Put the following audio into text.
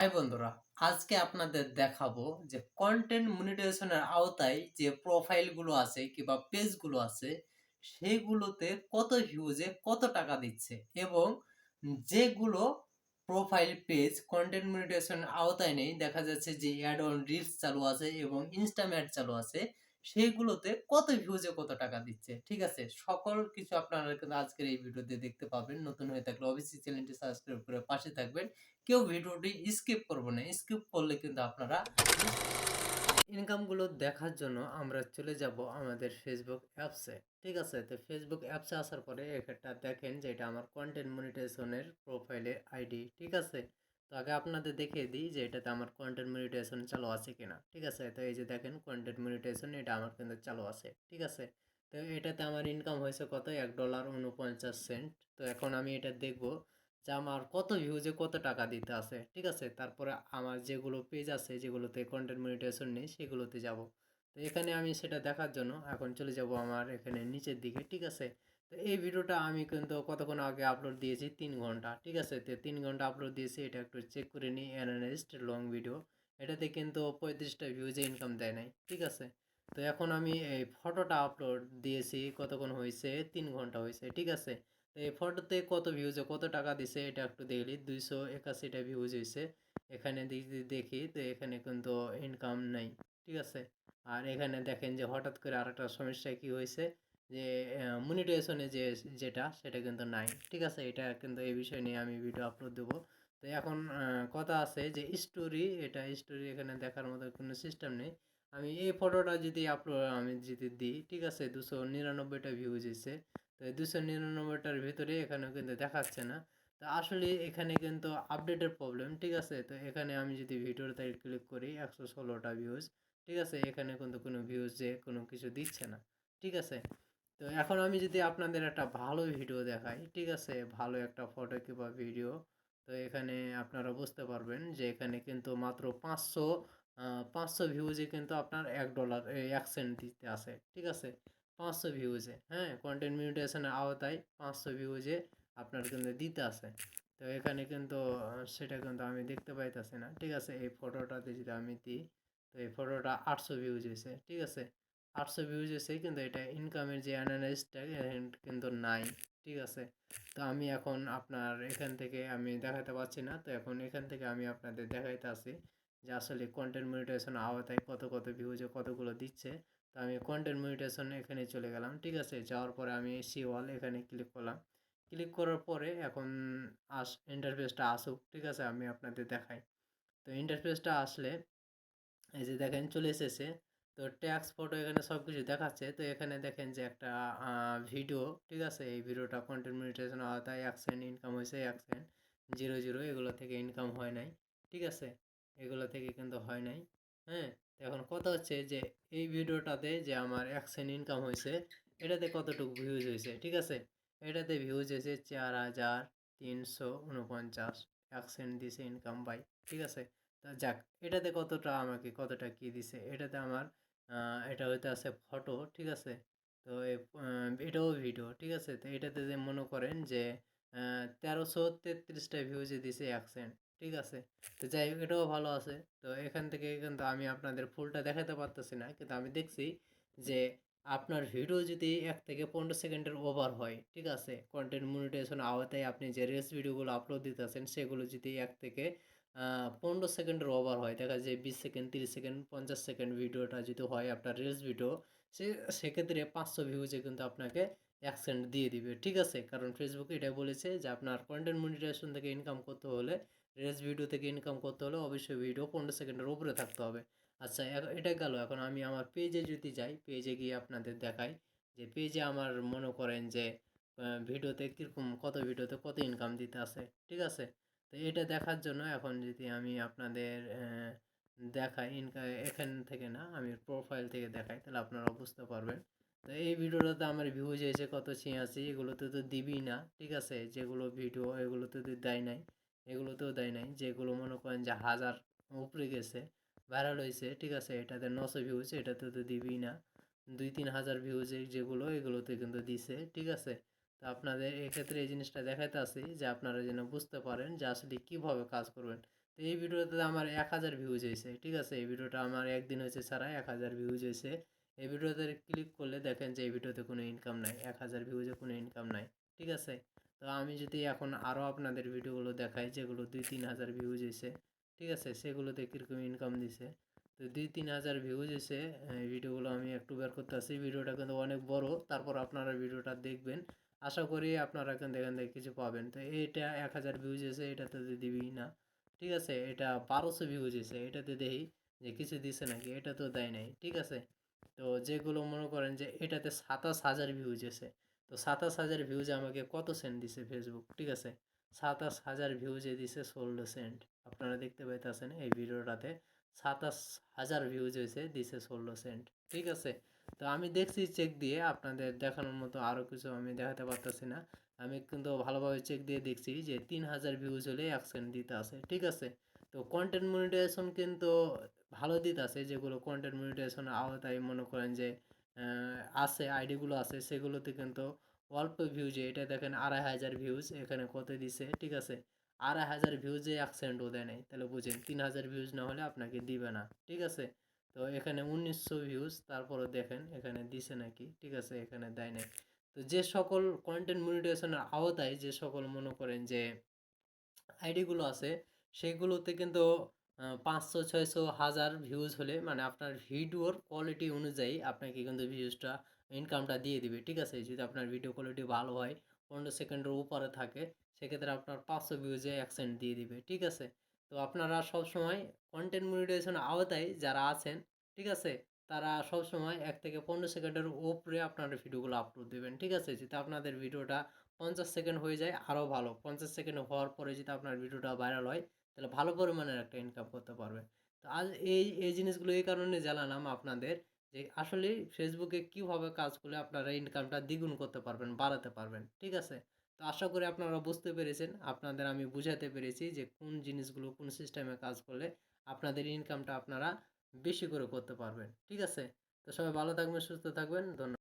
High বন্ধুরা, আজকে আপনাদের দেখাবো যে কন্টেন্ট মনিটাইজেশনের আওতায় যে প্রোফাইলগুলো আছে কিংবা পেজগুলো আছে, সেগুলোতে কত ভিউজে কত টাকা দিচ্ছে এবং যেগুলো প্রোফাইল পেজ কন্টেন্ট মনিটাইজেশনের আওতায় নেই, দেখা যাচ্ছে যে অ্যাড অন রিলস চালু আছে এবং ইনস্টাম্যাট চালু আছে সেইগুলোতে কত ভিউজে কত টাকা দিচ্ছে? ঠিক আছে? সকল কিছু আপনারা কিন্তু আজকের এই ভিডিওতে দেখতে পাবেন। নতুন হয়ে থাকলে অবশ্যই চ্যানেলটি সাবস্ক্রাইব করে পাশে থাকবেন। কেউ ভিডিওটি স্কিপ করব না। স্কিপ করলে কিন্তু আপনারা ইনকামগুলো দেখার জন্য আমরা চলে যাব আমাদের ফেসবুক অ্যাপসে ঠিক আছে? তো ফেসবুক অ্যাপসে আসার পরে একটা দেখেন যে এটা আমার কন্টেন্ট মনিটাইজেশনের প্রোফাইলের আইডি ঠিক আছে? তো আগে আপনাদের দেখিয়ে দিই যে এটাতে আমার কন্টেন্ট মনিটাইজেশন চালু আছে কিনা, ঠিক আছে? তো এই যে দেখেন কন্টেন্ট মনিটাইজেশন এটা আমার কিন্তু চালু আছে, ঠিক আছে? তো এটাতে আমার ইনকাম হয়েছে কত? এক ডলার উনপঞ্চাশ সেন্ট তো এখন আমি এটা দেখব যে আমার কত ভিউজে কত টাকা দিতে আছে, ঠিক আছে? তারপরে আমার যেগুলো পেজ আছে, যেগুলোতে কন্টেন্ট মনিটাইজেশন নেই, সেগুলোতে যাব। তো এখানে আমি সেটা দেখার জন্য এখন চলে যাব আমার এখানে নিচের দিকে, ঠিক আছে? তো এই ভিডিওটা আমি কিন্তু কতক্ষণ আগে আপলোড দিয়েছি? তিন ঘণ্টা। ঠিক আছে? তো তিন ঘণ্টা আপলোড দিয়েছি, এটা একটু চেক করে নিই অ্যানালিস্ট লং ভিডিও এটাতে কিন্তু পঁয়ত্রিশটা ভিউজে ইনকাম দেয় নাই। ঠিক আছে? তো এখন আমি এই ফটোটা আপলোড দিয়েছি, কতক্ষণ হয়েছে? তিন ঘণ্টা হয়েছে। ঠিক আছে? তো এই ফটোতে কত ভিউজে কত টাকা দিছে, এটা একটু দেখলি দুইশো একাশিটা ভিউজ হয়েছে। এখানে দেখি, তো এখানে কিন্তু ইনকাম নাই। ঠিক আছে? আর এখানে দেখেন যে হঠাৎ করে আর একটা সমস্যা কী হয়েছে? যে মনিটাইজেশনে যে, যেটা, সেটা কিন্তু নাই। ঠিক আছে? এটা কিন্তু এই বিষয় নিয়ে আমি ভিডিও আপলোড দেবো। তো এখন কথা আছে যে স্টোরি এটা স্টোরি এখানে দেখার মতো কোনো সিস্টেম নেই। আমি এই ফটোটা যদি আপলোড আমি যদি দিই, ঠিক আছে? দুশো নিরানব্বইটা ভিউজ এসে তো এই দুশো নিরানব্বইটার ভিতরে এখানে কিন্তু দেখাচ্ছে না। তো আসলে এখানে কিন্তু আপডেটের প্রবলেম ঠিক আছে? তো এখানে আমি যদি ভিডিওতে ক্লিক করি, একশো ষোলোটা ভিউজ ঠিক আছে? এখানে কিন্তু কোনো ভিউজ যে, কোনো কিছু দিচ্ছে না। ঠিক আছে? তো এখন আমি যদি আপনাদের একটা ভালো ভিডিও দেখাই, ঠিক আছে? ভালো একটা ফটো কিংবা ভিডিও তো এখানে আপনারা বুঝতে পারবেন যে এখানে কিন্তু মাত্র পাঁচশো পাঁচশো ভিউজে কিন্তু আপনার এক ডলার এক সেন্ট দিতে আসে ঠিক আছে? পাঁচশো ভিউজে হ্যাঁ? কন্টেন্ট মিউটেশনের আওতায় পাঁচশো ভিউজে আপনার কিন্তু দিতে আসে তো এখানে কিন্তু সেটা কিন্তু আমি দেখতে পাইতেছি না, ঠিক আছে? এই ফটোটাতে যদি আমি দিই, তো এই ফটোটা আটশো ভিউজ হয়েছে ঠিক আছে? আটশো ভিউজ হয়েছে কিন্তু এটা ইনকামের যে অ্যানালাইসটা কিন্তু নাই, ঠিক আছে? তো আমি এখন আপনার এখান থেকে আমি দেখাতে পারছি না, তো এখন এখান থেকে আমি আপনাদের দেখাইতে আসি যে আসলে কন্টেন্ট মনিটাইজেশন আওতায় কত কত ভিউজে কতগুলো দিচ্ছে। তো আমি কন্টেন্ট মনিটাইজেশন এখানে চলে গেলাম, ঠিক আছে? যাওয়ার পরে আমি সি ওয়াল এখানে ক্লিক করলাম। ক্লিক করার পরে এখন আস ইন্টারফেসটা আসুক, ঠিক আছে? আমি আপনাদের দেখাই। তো ইন্টারফেসটা আসলে, এই যে দেখেন চলে এসেছে। তো ট্যাক্স, ফটো এখানে সব কিছু দেখাচ্ছে। তো এখানে দেখেন যে একটা ভিডিও, ঠিক আছে? এই ভিডিওটা কন্টেন্ট মনিটাইজেশন আওতায় এক সেন্ট ইনকাম হয়েছে, এক জিরো জিরো এগুলো থেকে ইনকাম হয় নাই, ঠিক আছে? এগুলো থেকে কিন্তু হয় নাই হ্যাঁ? এখন কথা হচ্ছে যে এই ভিডিওটাতে যে আমার এক সেন্ট ইনকাম হয়েছে, এটাতে কতটুকু ভিউজ হয়েছে, ঠিক আছে? এটাতে ভিউজ হয়েছে চার হাজার তিনশো উনপঞ্চাশ, এক সেন্ট দিছে ইনকাম বাই ঠিক আছে? তা যাক, এটাতে কতটা আমাকে কতটা কী দিছে, এটাতে আমার এটা হইতে আছে ফটো ঠিক আছে? তো এটাও ভিডিও ঠিক আছে? তো এটাতে যে মনে করেন যে তেরোশো তেত্রিশটা ভিউজে দিছে এক সেন্ট ঠিক আছে? তো যাই হোক, এটাও ভালো আছে। তো এখান থেকে কিন্তু আমি আপনাদের ফুলটা দেখাতে পারতেছি না, কিন্তু আমি দেখছি যে, আপনার ভিডিও যদি এক থেকে পনেরো সেকেন্ডের ওভার হয়, ঠিক আছে? কন্টেন্ট মনিটাইজেশন আওতায় আপনি যে রিলস ভিডিওগুলো আপলোড দিতেছেন, সেগুলো যদি এক থেকে পনেরো সেকেন্ডের ওভার হয়। দেখা যায় বিশ সেকেন্ড, তিরিশ সেকেন্ড, পঞ্চাশ সেকেন্ড ভিডিওটা যদি হয় আপনার রিলস ভিডিও সে, সেক্ষেত্রে পাঁচশো ভিউজে কিন্তু আপনাকে এক সেন্ট দিয়ে দিবে। ঠিক আছে? কারণ ফেসবুকে এটা বলেছে যে আপনার কন্টেন্ট মনিটাইজেশন থেকে ইনকাম করতে হলে রিলস ভিডিও থেকে ইনকাম করতে হলে অবশ্যই ভিডিও পনেরো সেকেন্ডের উপরে থাকতে হবে। আচ্ছা এটা গেল। এখন আমি আমার পেজে যদি যাই পেজে গিয়ে আপনাদের দেখাই যে পেজে আমার মনে করেন যে ভিডিওতে কীরকম, কত ভিডিওতে কত ইনকাম দিতে আছে। ঠিক আছে? তো এটা দেখার জন্য এখন যদি আমি আপনাদের দেখাই ইনকাম এখান থেকে না আমি প্রোফাইল থেকে দেখাই, তাহলে আপনারা বুঝতে পারবেন। তো এই ভিডিওটাতে আমার ভিউজ হয়েছে কত ছিঁয়াশি, এগুলোতে তো দিবি না, ঠিক আছে? যেগুলো ভিডিও এগুলোতে তো দেয় নাই, এগুলোতেও দেয় নাই। যেগুলো মনে করেন যে হাজার উপরে গেছে ভাইরাল হয়েছে, ঠিক আছে? এটাতে নশো ভিউজ এটাতে তো দিবি না। দুই তিন হাজার ভিউজ যেগুলো, এগুলোতে কিন্তু দিছে, ঠিক আছে? তো আপনাদের এক্ষেত্রে এই জিনিসটা দেখাতে আসি যে আপনারা যেন বুঝতে পারেন যে আসলে কীভাবে কাজ করবেন। তো এই ভিডিওতে আমার এক হাজার ভিউজ হয়েছে, ঠিক আছে? এই ভিডিওটা আমার একদিন হয়েছে ছাড়া এক হাজার ভিউজ হয়েছে। এই ভিডিওতে ক্লিক করলে দেখেন যে এই ভিডিওতে কোনো ইনকাম নাই, এক হাজার ভিউজে কোনো ইনকাম নাই, ঠিক আছে? তো আমি যদি এখন আরও আপনাদের ভিডিওগুলো দেখাই যেগুলো দুই তিন হাজার ভিউজ হয়েছে, ঠিক আছে? সেগুলোতে কীরকম ইনকাম দিছে? তো দুই তিন হাজার ভিউজ এই ভিডিওগুলো আমি একটু বের করতে আসি। ভিডিওটা কিন্তু অনেক বড়, তারপর আপনারা ভিডিওটা দেখবেন। আশা করি আপনারা কিন্তু এখান থেকে কিছু পাবেন। তো এটা এক হাজার ভিউজ এসে এটাতে তো দিবি না। ঠিক আছে? এটা বারোশো ভিউজ এসে এটাতে দেখি যে কিছু দিছে নাকি, এটা তো দেয় নাই। ঠিক আছে? তো যেগুলো মনে করেন যে এটাতে সাতাশ হাজার ভিউজ এসে, তো সাতাশ হাজার ভিউজ আমাকে কত সেন্ট দিছে ফেসবুক ঠিক আছে? সাতাশ হাজার ভিউজে দিছে ষোলো সেন্ট আপনারা দেখতে পাইতেছেন এই ভিডিওটাতে সাতাশ হাজার ভিউজ হয়েছে দিছে ষোলো সেন্ট ঠিক আছে? তো আমি দেখছি চেক দিয়ে আপনাদের দেখানোর মতো আরও কিছু আমি দেখাতে পারতেছি না। আমি কিন্তু ভালোভাবে চেক দিয়ে দেখছি যে তিন হাজার ভিউজ হলে এক সেন্ট দিতে আছে। ঠিক আছে? তো কন্টেন্ট মনিটাইজেশন কিন্তু ভালো দিতে আছে যেগুলো কন্টেন্ট মনিটাইজেশনের আওতায় মনে করেন যে আছে আইডিগুলো আছে, সেগুলোতে কিন্তু অল্প ভিউজে এটা দেখেন আড়াই হাজার ভিউজ এখানে কত দিছে, ঠিক আছে? আড়াই হাজার ভিউজে এক সেন্টও দেয় নাই, তাহলে বুঝেন, তিন হাজার ভিউজ না হলে আপনাকে দিবে না, ঠিক আছে? তো এখানে উনিশশো ভিউজ তারপরে দেখেন, এখানে দিছে নাকি, ঠিক আছে? এখানে দেয় নাই। তো যে সকল কন্টেন্ট মনিটাইজেশনের আওতায় যে সকল মনে করেন যে আইডিগুলো আছে, সেগুলোতে কিন্তু পাঁচশো, ছয়শো, হাজার ভিউজ হলে মানে আপনার ভিডিওর কোয়ালিটি অনুযায়ী আপনাকে কিন্তু ভিউজটা ইনকামটা দিয়ে দিবে, ঠিক আছে? যদি আপনার ভিডিও কোয়ালিটি ভালো হয়, পনেরো সেকেন্ডের উপরে থাকে, সেক্ষেত্রে আপনার পাঁচশো ভিউজে এক সেন্ট দিয়ে দিবে, ঠিক আছে? তো আপনারা সব সময় কন্টেন্ট মনিটাইজেশন আওতায় যারা আছেন, ঠিক আছে? তারা সব সময় এক থেকে পনেরো সেকেন্ডের উপরে আপনার ভিডিওগুলো আপলোড দেবেন, ঠিক আছে? যদি আপনাদের ভিডিওটা পঞ্চাশ সেকেন্ড হয়ে যায়, আরও ভালো। পঞ্চাশ সেকেন্ড হওয়ার পরে যদি আপনার ভিডিওটা ভাইরাল হয়, তাহলে ভালো পরিমাণের একটা ইনকাম করতে পারবে। তো আজ এই এই জিনিসগুলো এই কারণে জানালাম আপনাদের যে আসলে ফেসবুকে কীভাবে কাজ করলে আপনারা ইনকামটা দ্বিগুণ করতে পারবেন, বাড়াতে পারবেন, ঠিক আছে? তো আশা করি আপনারা বুঝতে পেরেছেন। আপনাদের আমি বুঝাতে পেরেছি যে কোন জিনিসগুলো কোন সিস্টেমে কাজ করলে আপনাদের ইনকামটা আপনারা বেশি করে করতে পারবেন, ঠিক আছে? তো সবাই ভালো থাকবেন, সুস্থ থাকবেন, ধন্যবাদ।